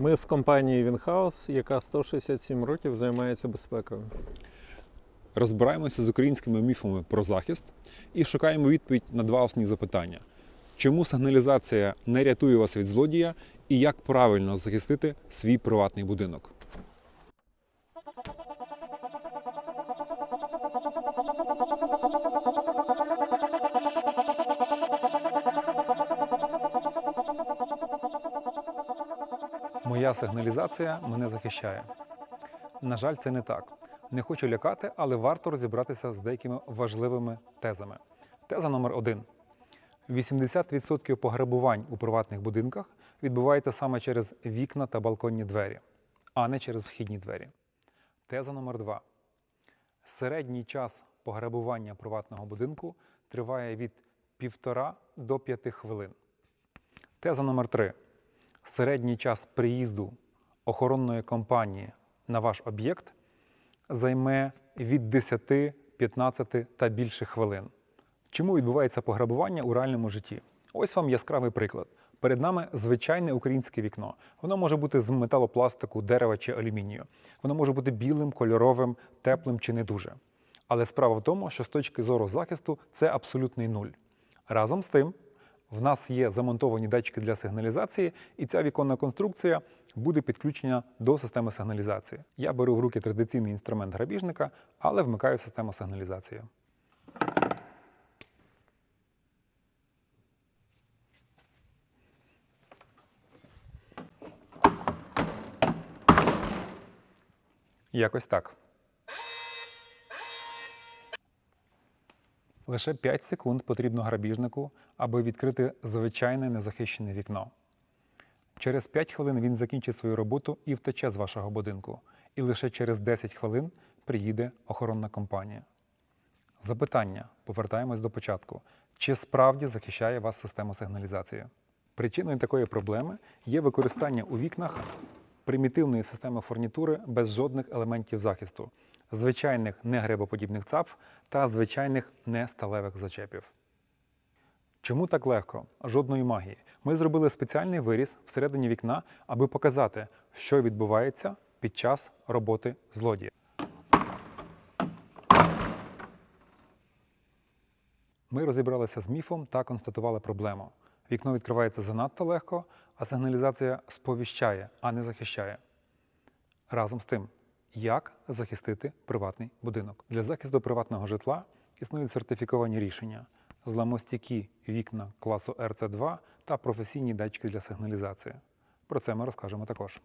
Ми в компанії Вінхаус, яка 167 років займається безпекою. Розбираємося з українськими міфами про захист і шукаємо відповідь на два основні запитання: чому сигналізація не рятує вас від злодія, і як правильно захистити свій приватний будинок? Моя сигналізація мене захищає. На жаль, це не так. Не хочу лякати, але варто розібратися з деякими важливими тезами. Теза номер один: 80% пограбувань у приватних будинках відбувається саме через вікна та балконні двері, а не через вхідні двері. Теза номер два: середній час пограбування приватного будинку триває від 1,5 до 5 хвилин. Теза номер три: середній час приїзду охоронної компанії на ваш об'єкт займе від 10, 15 та більше хвилин. Чому відбувається пограбування у реальному житті? Ось вам яскравий приклад. Перед нами звичайне українське вікно. Воно може бути з металопластику, дерева чи алюмінію. Воно може бути білим, кольоровим, теплим чи не дуже. Але справа в тому, що з точки зору захисту це абсолютний нуль. Разом з тим, в нас є замонтовані датчики для сигналізації, і ця віконна конструкція буде підключена до системи сигналізації. Я беру в руки традиційний інструмент грабіжника, але вмикаю систему сигналізації. Якось так. Лише 5 секунд потрібно грабіжнику, аби відкрити звичайне незахищене вікно. Через 5 хвилин він закінчить свою роботу і втече з вашого будинку. І лише через 10 хвилин приїде охоронна компанія. Запитання. Повертаємось до початку. Чи справді захищає вас система сигналізації? Причиною такої проблеми є використання у вікнах примітивної системи фурнітури без жодних елементів захисту, звичайних негребоподібних цап та звичайних несталевих зачепів. Чому так легко? Жодної магії. Ми зробили спеціальний виріз всередині вікна, аби показати, що відбувається під час роботи злодія. Ми розібралися з міфом та констатували проблему. Вікно відкривається занадто легко, а сигналізація сповіщає, а не захищає. Разом з тим, як захистити приватний будинок? Для захисту приватного житла існують сертифіковані рішення, зламостійкі вікна класу РЦ2 та професійні датчики для сигналізації. Про це ми розкажемо також.